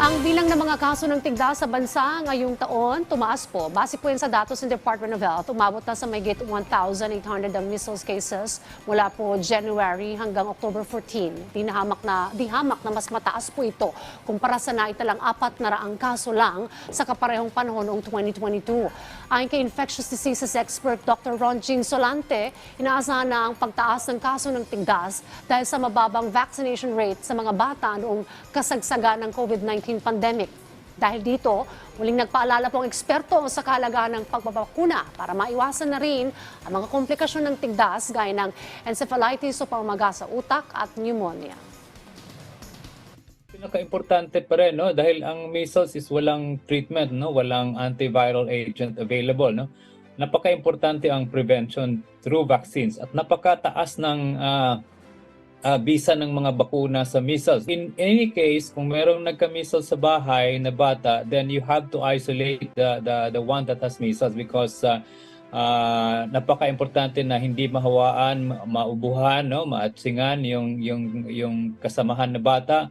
Ang bilang ng mga kaso ng tigda sa bansa ngayong taon, tumaas po. Base po yan sa datos ng Department of Health, umabot na sa mayigit 1,800 ang measles cases mula po January hanggang October 14. Di nahamak na, di hamak na mas mataas po ito kumpara sa naitalang apat na raang kaso lang sa kaparehong panahon noong 2022. Ayon kay infectious diseases expert Dr. Ron Jean Solante, inaasahan na ang pagtaas ng kaso ng tigdas dahil sa mababang vaccination rate sa mga bata noong kasagsagan ng COVID-19 pandemic. Dahil dito, muling nagpaalala po ang eksperto sa kalagahan ng pagbabakuna para maiwasan na rin ang mga komplikasyon ng tigdas gaya ng encephalitis o pamaga sa utak at pneumonia. Pinaka-importante pa rin no dahil ang measles is walang treatment no, walang antiviral agent available no. Napaka-importante ang prevention through vaccines at napakataas ng ah, ah, bisa ng mga bakuna sa measles. In any case, kung merong nagka-measles sa bahay na bata, then you have to isolate the the the one that has measles because ah, ah, napaka-importante na hindi mahawaan, ma- maubuhan, no, maatsingan yung yung yung kasamahan na bata